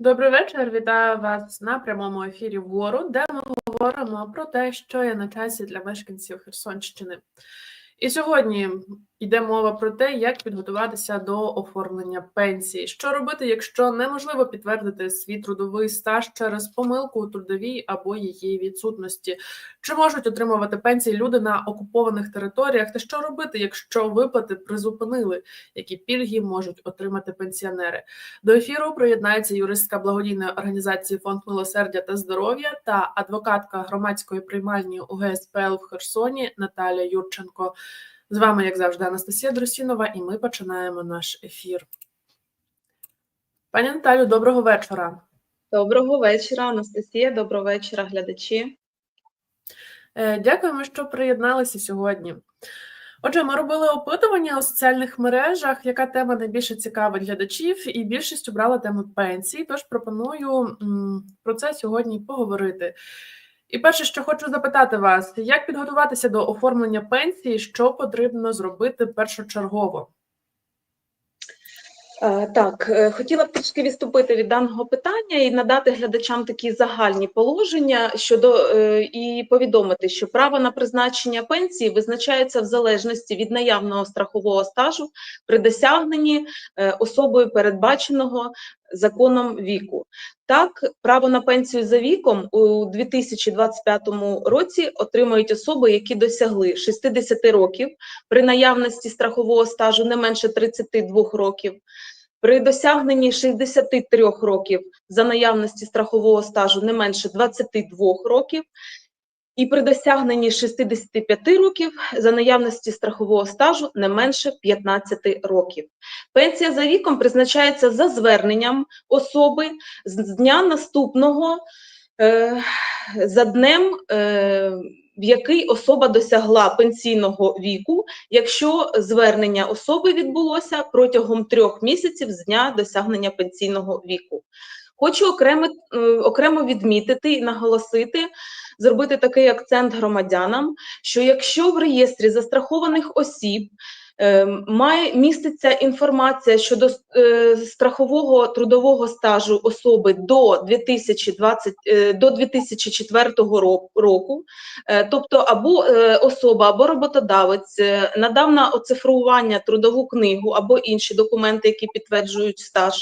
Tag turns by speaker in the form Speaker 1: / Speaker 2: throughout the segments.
Speaker 1: Добрий вечір. Вітаю вас на прямому ефірі вгору, де ми говоримо про те, що є на часі для мешканців Херсонщини. І сьогодні йде мова про те, як підготуватися до оформлення пенсії. Що робити, якщо неможливо підтвердити свій трудовий стаж через помилку у трудовій або її відсутності? Чи можуть отримувати пенсії люди на окупованих територіях? Та що робити, якщо виплати призупинили? Які пільги можуть отримати пенсіонери? До ефіру приєднається юристка благодійної організації Фонд милосердя та здоров'я та адвокатка громадської приймальні УГСПЛ в Херсоні Наталя Юрченко. З вами, як завжди, Анастасія Друсінова, і ми починаємо наш ефір. Пані Наталю, доброго вечора.
Speaker 2: Доброго вечора, Анастасія. Доброго вечора, глядачі.
Speaker 1: Е, Дякуємо, що приєдналися сьогодні. Отже, ми робили опитування у соціальних мережах, яка тема найбільше цікавить глядачів, і більшість обрала тему пенсій. Тож пропоную про це сьогодні поговорити. І перше, що хочу запитати вас, як підготуватися до оформлення пенсії, що потрібно зробити першочергово?
Speaker 2: Е, Так, е, хотіла б трішки відступити від даного питання і надати глядачам такі загальні положення щодо е, і повідомити, що право на призначення пенсії визначається в залежності від наявного страхового стажу при досягненні особою передбаченого законом віку. Так, право на пенсію за віком у 2025 році отримають особи, які досягли 60 років при наявності страхового стажу не менше 32 років. При досягненні 63 років за наявності страхового стажу не менше 22 років, і при досягненні 65 років за наявності страхового стажу не менше 15 років. Пенсія за віком призначається за зверненням особи з дня наступного е, за днем. Е, в який особа досягла пенсійного віку, якщо звернення особи відбулося протягом трьох місяців з дня досягнення пенсійного віку. Хочу окремо, е, окремо відмітити і наголосити, зробити такий акцент громадянам, що якщо в реєстрі застрахованих осіб має міститься інформація щодо е, страхового трудового стажу особи до 2020, е, до 2004 року, е, тобто або особа, або роботодавець надав на оцифрування трудову книгу або інші документи, які підтверджують стаж,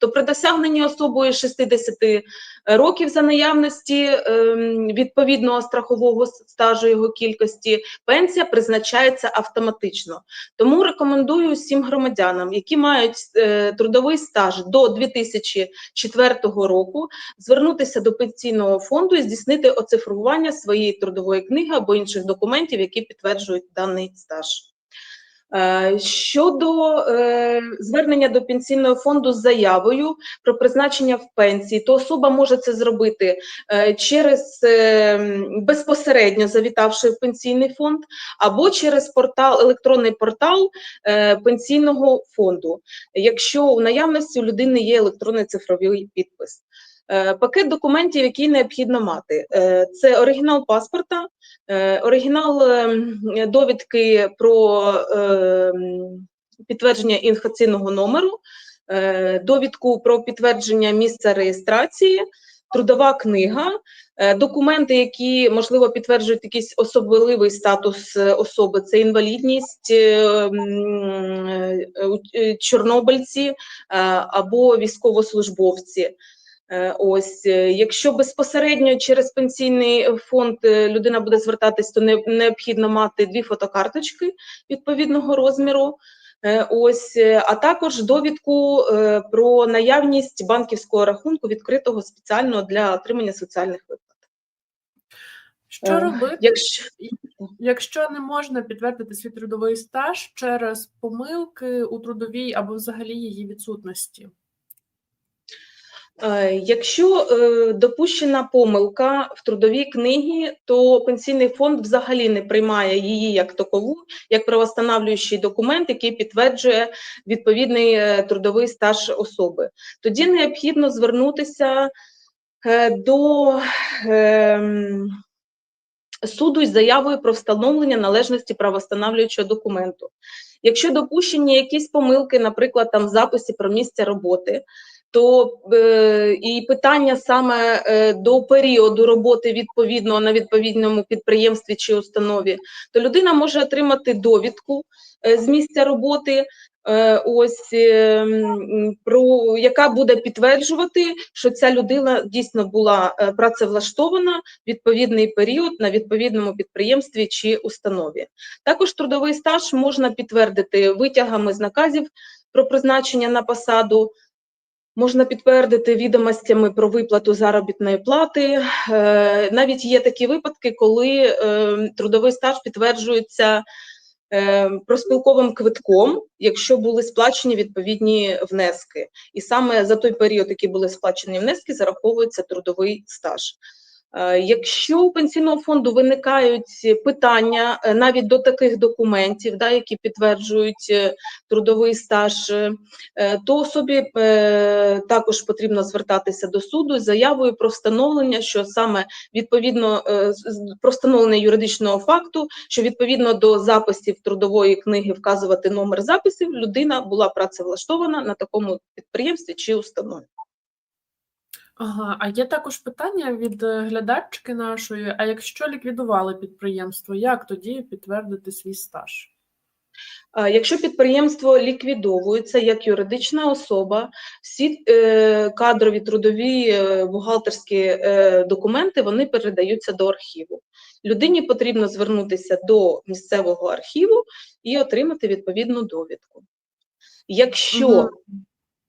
Speaker 2: то при досягненні особою 60 років за наявності ем, відповідного страхового стажу його кількості, пенсія призначається автоматично. Тому рекомендую всім громадянам, які мають е, трудовий стаж до 2004 року, звернутися до пенсійного фонду і здійснити оцифрування своєї трудової книги або інших документів, які підтверджують даний стаж. Е, Щодо е, звернення до пенсійного фонду з заявою про призначення в пенсії, то особа може це зробити е, через безпосередньо завітавши в пенсійний фонд, або через портал, електронний портал пенсійного фонду, якщо у наявності у людини є електронний цифровий підпис. Е, Пакет документів, які необхідно мати, Е, це оригінал паспорта, е, оригінал ем, довідки про підтвердження інфекційного номеру, довідку про підтвердження місця реєстрації, трудова книга, документи, які можливо підтверджують якийсь особливий статус особи, це інвалідність, чорнобильці або військовослужбовці. Е, Ось, е, якщо безпосередньо через пенсійний фонд е, людина буде звертатись, то необхідно мати дві фотокарточки відповідного розміру. Ось, а також довідку про наявність банківського рахунку, відкритого спеціально для отримання соціальних виплат.
Speaker 1: Що робити,
Speaker 2: Якщо
Speaker 1: якщо не можна підтвердити свій трудовий стаж через помилки у трудовій або взагалі її відсутності?
Speaker 2: Е, Якщо е, допущена помилка в трудовій книгі, то пенсійний фонд взагалі не приймає її як такову, як правостановлюючий документ, який підтверджує відповідний е, трудовий стаж особи. Тоді необхідно звернутися до ем, суду із заявою про встановлення належності правостановлюючого документу. Якщо допущені якісь помилки, наприклад, там в записі про місце роботи, то е, і питання саме е, до періоду роботи відповідно на відповідному підприємстві чи установі, то людина може отримати довідку е, з місця роботи. Ось про яка буде підтверджувати, що ця людина дійсно була працевлаштована відповідний період на відповідному підприємстві чи установі. Також трудовий стаж можна підтвердити витягами з наказів про призначення на посаду. Можна підтвердити відомостями про виплату заробітної плати. Е, Навіть є такі випадки, коли е, трудовий стаж підтверджується е, проспілковим квитком, якщо були сплачені відповідні внески. І саме за той період, який були сплачені внески, зараховується трудовий стаж. Е, Якщо у пенсійного фонду виникають питання е, навіть до таких документів, да, які підтверджують е, трудовий стаж, то особі також потрібно звертатися до суду з заявою про встановлення, що саме відповідно про встановлення юридичного факту, що відповідно до записів трудової книги вказувати номер записів, людина була працевлаштована на такому підприємстві чи установі.
Speaker 1: Ага, а є також питання від е, глядачки нашої: а якщо ліквідували підприємство, як тоді підтвердити свій стаж?
Speaker 2: А Якщо підприємство ліквідовується як юридична особа, всі е, кадрові, трудові, е, бухгалтерські е, документи вони передаються до архіву. Людині потрібно звернутися до місцевого архіву і отримати відповідну довідку. Якщо
Speaker 1: Мгм.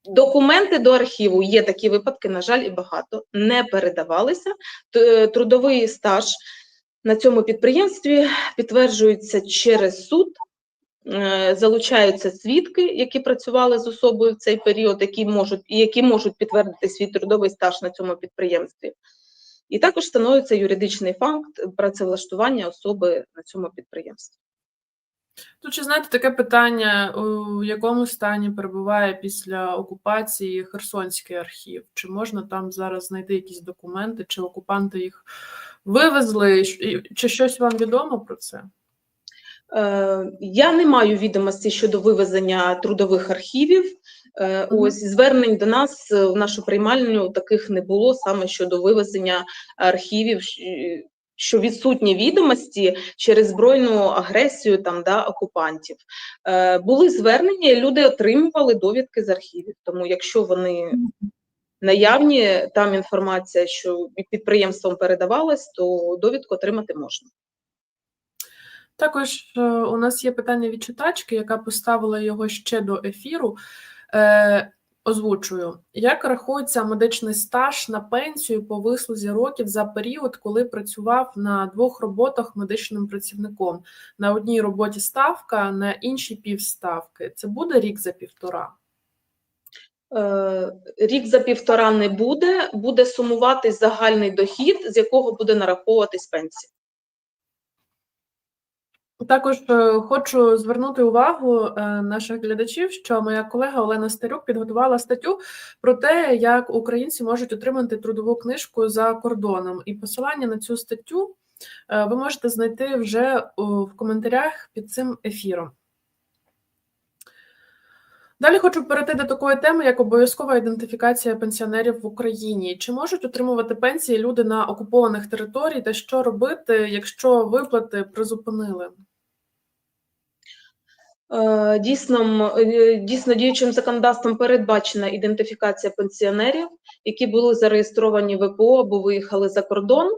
Speaker 2: Документи до архіву є такі випадки, на жаль, і багато не передавалися, е, трудовий стаж на цьому підприємстві підтверджується через суд. Е, Залучаються свідки, які працювали з особою в цей період, які можуть які можуть підтвердити свій трудовий стаж на цьому підприємстві. І також встановлюється юридичний факт працевлаштування особи на цьому підприємстві.
Speaker 1: Тут чи знаєте таке питання, у якому стані перебуває після окупації Херсонський архів? Чи можна там зараз знайти якісь документи, чи окупанти їх вивезли? Чи щось вам відомо про це?
Speaker 2: Е, Я не маю відомості щодо вивезення трудових архівів. Е. Ось звернень до нас е, в нашу приймальню таких не було саме щодо вивезення архівів, що відсутні відомості через збройну агресію там да окупантів. Е, Були звернення, люди отримували довідки з архівів. Тому, якщо вони наявні, там інформація, що підприємством передавалась, то довідку отримати можна.
Speaker 1: Також е, у нас є питання від читачки, яка поставила його ще до ефіру. Е, озвучую, як рахується медичний стаж на пенсію по вислузі років за період, коли працював на двох роботах медичним працівником? На одній роботі ставка, на іншій півставки. Це буде рік за півтора.
Speaker 2: Е, Рік за півтора не буде, буде сумуватись загальний дохід, з якого буде нараховуватись пенсія.
Speaker 1: Також е, хочу звернути увагу е, наших глядачів, що моя колега Олена Старюк підготувала статтю про те, як українці можуть отримати трудову книжку за кордоном. І посилання на цю статтю е, ви можете знайти вже в коментарях під цим ефіром. Далі хочу перейти до такої теми, як обов'язкова ідентифікація пенсіонерів в Україні. Чи можуть отримувати пенсії люди на окупованих територіях, та що робити, якщо виплати призупинили?
Speaker 2: Е, Дійсно, е, дійсно діючим законодавством передбачена ідентифікація пенсіонерів, які були зареєстровані в ВПО або виїхали за кордон.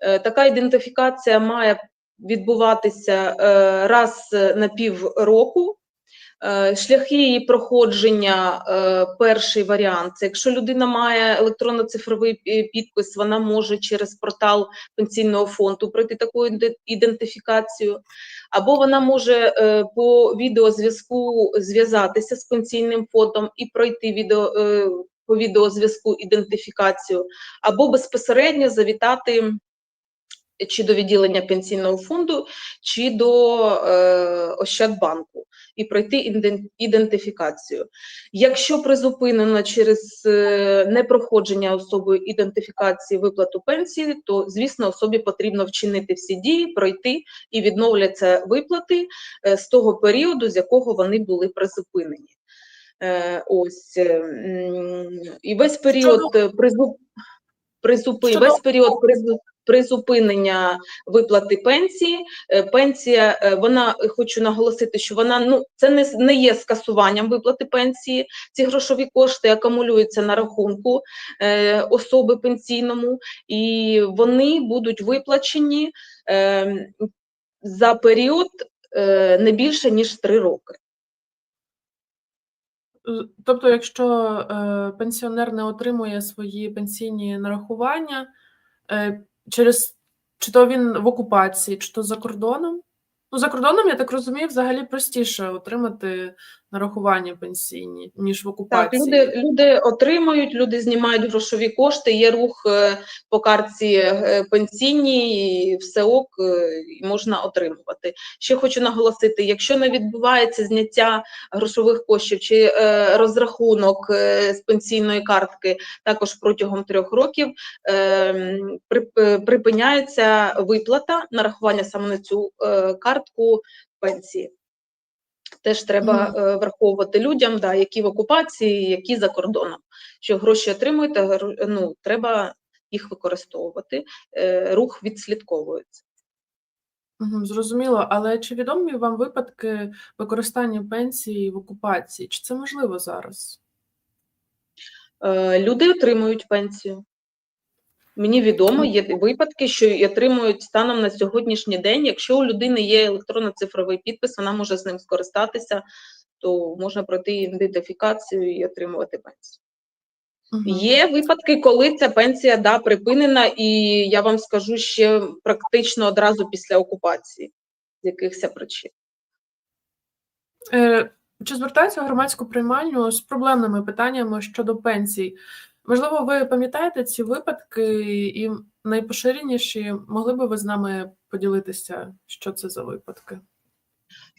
Speaker 2: Е, Така ідентифікація має відбуватися раз на півроку. Е, Шляхи її проходження, е, перший варіант. Це якщо людина має електронно-цифровий е, підпис, вона може через портал пенсійного фонду пройти таку ідентифікацію, або вона може по відеозв'язку зв'язатися з пенсійним фондом і пройти відео, по відеозв'язку ідентифікацію, або безпосередньо завітати чи до відділення пенсійного фонду, чи до е, Ощадбанку і пройти ідентифікацію. Якщо призупинено через е, непроходження особою ідентифікації виплату пенсії, то звісно особі потрібно вчинити всі дії, пройти і відновляться виплати е, з того періоду, з якого вони були призупинені. Е, Ось е, і весь період е, призу- призупи,
Speaker 1: Щодо-
Speaker 2: весь період призу- призупинення виплати пенсії. е, Пенсія, е, вона е, хочу наголосити, що вона ну це не, не є скасуванням виплати пенсії. Ці грошові кошти акумулюються на рахунку е, особи пенсійному, і вони будуть виплачені е, за період е, не більше ніж три роки.
Speaker 1: Тобто, якщо е, пенсіонер не отримує свої пенсійні нарахування е, через чи то він в окупації, чи то за кордоном. Ну, за кордоном, я так розумію, взагалі простіше отримати нарахування пенсійні, ніж в
Speaker 2: Так, люди, люди отримують, люди знімають грошові кошти, є рух е, по картці е, пенсійній, і все ок, е, і можна отримувати. Ще хочу наголосити: якщо не відбувається зняття грошових коштів чи е, розрахунок з пенсійної картки також протягом трьох років, припиняється виплата нарахування саме на цю е, картку пенсії. Теж треба е, враховувати людям, да, які в окупації, які за кордоном. Що гроші отримуєте, ну, треба їх використовувати. Е, рух відслідковується.
Speaker 1: Зрозуміло, але чи відомі вам випадки використання пенсії в окупації? Чи це можливо зараз?
Speaker 2: Е, люди отримують пенсію. Мені відомо, є випадки, що і отримують станом на сьогоднішній день. Якщо у людини є електронно-цифровий підпис, вона може з ним скористатися, то можна пройти ідентифікацію і отримувати пенсію.
Speaker 1: Мгм.
Speaker 2: Є випадки, коли ця пенсія да, припинена, і я вам скажу ще практично одразу після окупації з якихось причин.
Speaker 1: Е, Чи звертаються громадську приймальню з проблемними питаннями щодо пенсій? Можливо, ви пам'ятаєте ці випадки і найпоширеніші могли би ви з нами поділитися, що це за випадки?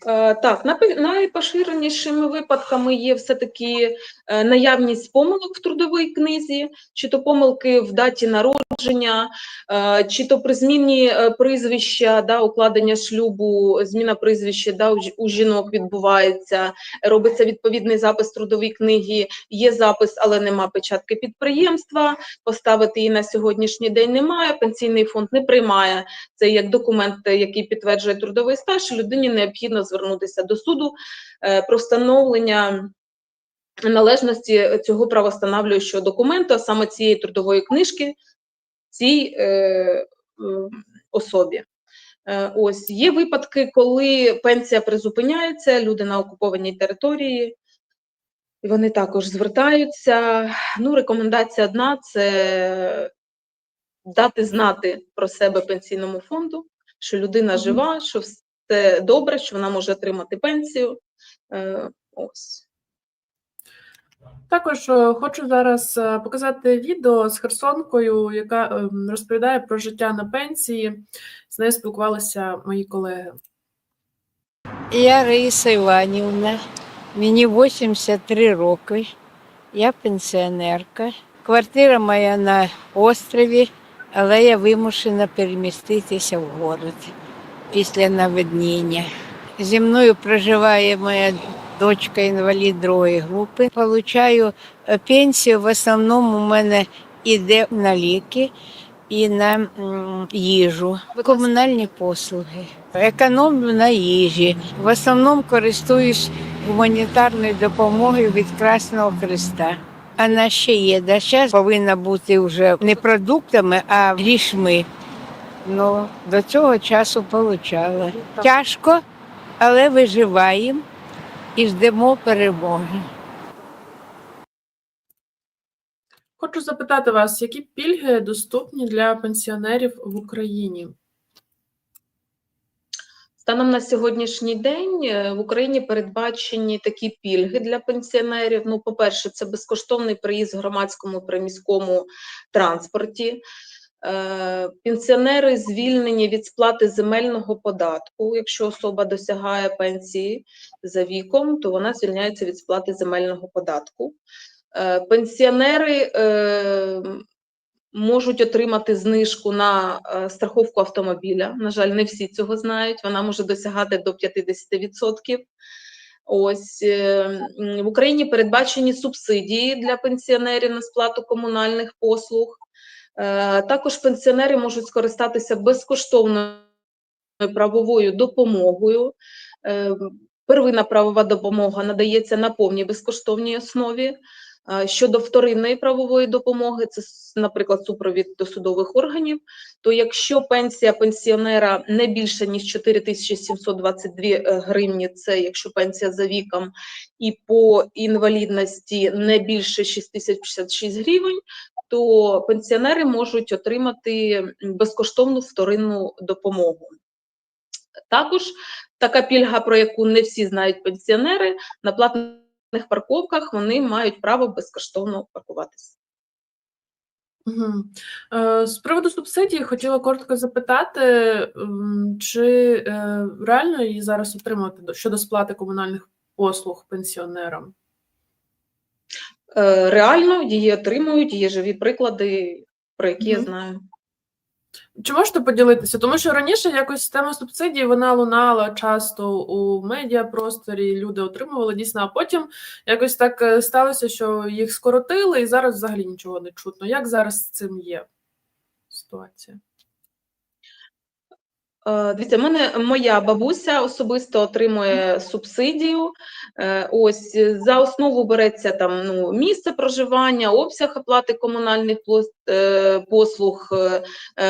Speaker 2: Е, Так, найпоширенішими випадками є все-таки е, наявність помилок в трудовій книзі, чи то помилки в даті народження, е, чи то при зміні прізвища, да, укладення шлюбу, зміна прізвища да, у жінок відбувається, робиться відповідний запис трудовій книги, є запис, але нема печатки підприємства, поставити її на сьогоднішній день немає, пенсійний фонд не приймає. Це як документ, який підтверджує трудовий стаж, людині необхідно звернутися до суду е, про встановлення належності цього правостановлюючого документу, а саме цієї трудової книжки цій е, особі. Е, Ось є випадки, коли пенсія призупиняється, люди на окупованій території. І вони також звертаються. Ну, рекомендація одна це дати знати про себе пенсійному фонду, що людина жива, що все добре, що вона може отримати пенсію. Е, Ось.
Speaker 1: Також е, хочу зараз е, показати відео з Херсонкою, яка розповідає про життя на пенсії. З нею спілкувалися мої колеги.
Speaker 3: Я Раїса Іванівна, мені 83 роки, я пенсіонерка. Квартира моя на острові, але я вимушена переміститися в город після наведнення. Зі мною проживає моя дочка інвалід другої групи. Получаю е, пенсію. В основному у мене йде на ліки і на їжу, комунальні послуги. Економлю на їжі. В основному користуюсь гуманітарною допомогою від Красного Христа. Вона ще є. Да, зараз повинна бути вже не продуктами, а грішми. Ну, до цього часу получала. Тяжко, але виживаємо і ждемо перемоги.
Speaker 1: Хочу запитати вас, які пільги доступні для пенсіонерів в Україні?
Speaker 2: Станом на сьогоднішній день е, в Україні передбачені такі пільги для пенсіонерів. Ну, по-перше, це безкоштовний проїзд в громадському приміському транспорті. Е, Пенсіонери звільнені від сплати земельного податку. Якщо особа досягає пенсії за віком, то вона звільняється від сплати земельного податку. Е, Пенсіонери е, можуть отримати знижку на страховку автомобіля. На жаль, не всі цього знають. Вона може досягати до 50%. Ось в Україні передбачені субсидії для пенсіонерів на сплату комунальних послуг. Е, Також пенсіонери можуть скористатися безкоштовною правовою допомогою. Е, Первинна правова допомога надається на повній безкоштовній основі. Е, Щодо вторинної правової допомоги, це, наприклад, супровід до судових органів, то якщо пенсія пенсіонера не більше, ніж 4722 е, гривні, це якщо пенсія за віком, і по інвалідності не більше 6056 гривень, то пенсіонери можуть отримати безкоштовну вторинну допомогу. Також така пільга, про яку не всі знають пенсіонери, на платних парковках вони мають право безкоштовно паркуватися.
Speaker 1: Е, з приводу субсидії хотіла коротко запитати, чи е, реально її зараз отримувати до- щодо сплати комунальних послуг пенсіонерам?
Speaker 2: Е, Реально її отримують, є живі приклади, про які я знаю.
Speaker 1: Чи можете поділитися? Тому що раніше якось тема субсидій вона лунала часто у медіапросторі, люди отримували дійсно, а потім якось так е, сталося, що їх скоротили, і зараз взагалі нічого не чутно. Як зараз з цим є ситуація?
Speaker 2: Е, Дивіться, мене моя бабуся особисто отримує субсидію. Е, Ось е, за основу береться там ну, місце проживання, обсяг оплати комунальних послуг,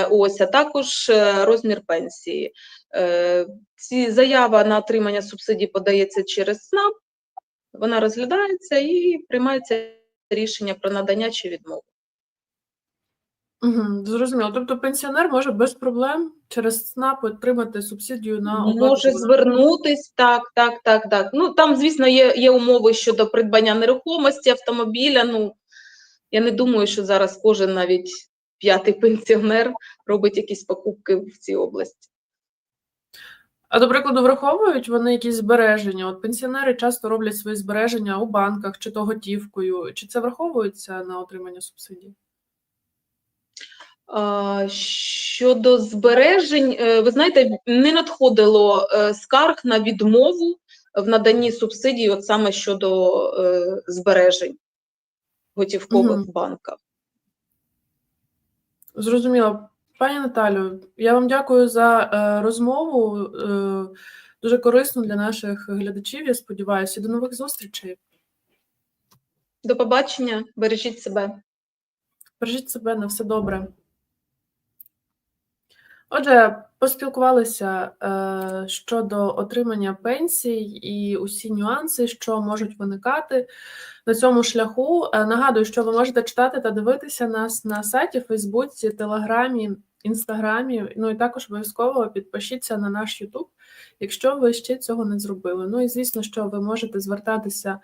Speaker 2: ось, а також розмір пенсії. Ці заява на отримання субсидій подається через СНАП, вона розглядається і приймається рішення про надання чи відмову.
Speaker 1: Угу, зрозуміло. Тобто пенсіонер може без проблем через СНАП отримати субсидію на оплату
Speaker 2: Може звернутись, так, так, так, так. Ну там, звісно, є, є умови щодо придбання нерухомості, автомобіля. Ну я не думаю, що зараз кожен навіть п'ятий пенсіонер робить якісь покупки в цій області.
Speaker 1: А до прикладу, враховують вони якісь збереження. От пенсіонери часто роблять свої збереження у банках чи то готівкою. Чи це враховується на отримання субсидій?
Speaker 2: Щодо збережень, е, ви знаєте, не надходило е, скарг на відмову в наданні субсидій, от саме щодо е, збережень готівкових в банках.
Speaker 1: Зрозуміло. Пані Наталю, я вам дякую за розмову. Дуже корисно для наших глядачів. Я сподіваюся. До нових зустрічей.
Speaker 2: До побачення, бережіть себе.
Speaker 1: Бережіть себе на все добре. Отже, поспілкувалися е, щодо отримання пенсій і усі нюанси, що можуть виникати на цьому шляху. Е, нагадую, що ви можете читати та дивитися нас на сайті, Фейсбуці, Телеграмі, Інстаграмі. Ну і також обов'язково підпишіться на наш Ютуб, якщо ви ще цього не зробили. Ну і звісно, що ви можете звертатися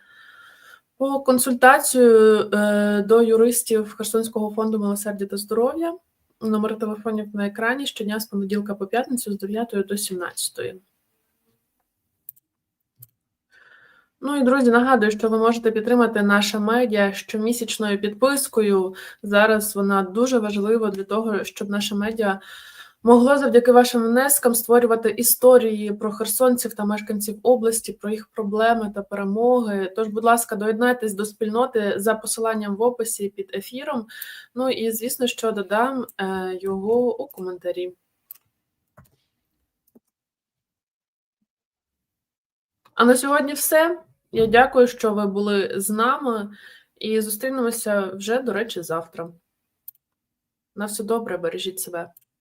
Speaker 1: по консультацію е, до юристів Херсонського фонду милосердя та здоров'я. Номер телефонів на екрані щодня з понеділка по п'ятницю з 9 до 17. Ну і друзі, нагадую, що ви можете підтримати наше медіа щомісячною підпискою. Зараз вона дуже важлива для того, щоб наше медіа могло завдяки вашим внескам створювати історії про херсонців та мешканців області, про їх проблеми та перемоги. Тож, будь ласка, доєднайтесь до спільноти за посиланням в описі під ефіром. Ну і звісно, що додам е, його у коментарі. А на сьогодні все. Я дякую, що ви були з нами, і зустрінемося вже, до речі, завтра. На все добре, бережіть себе.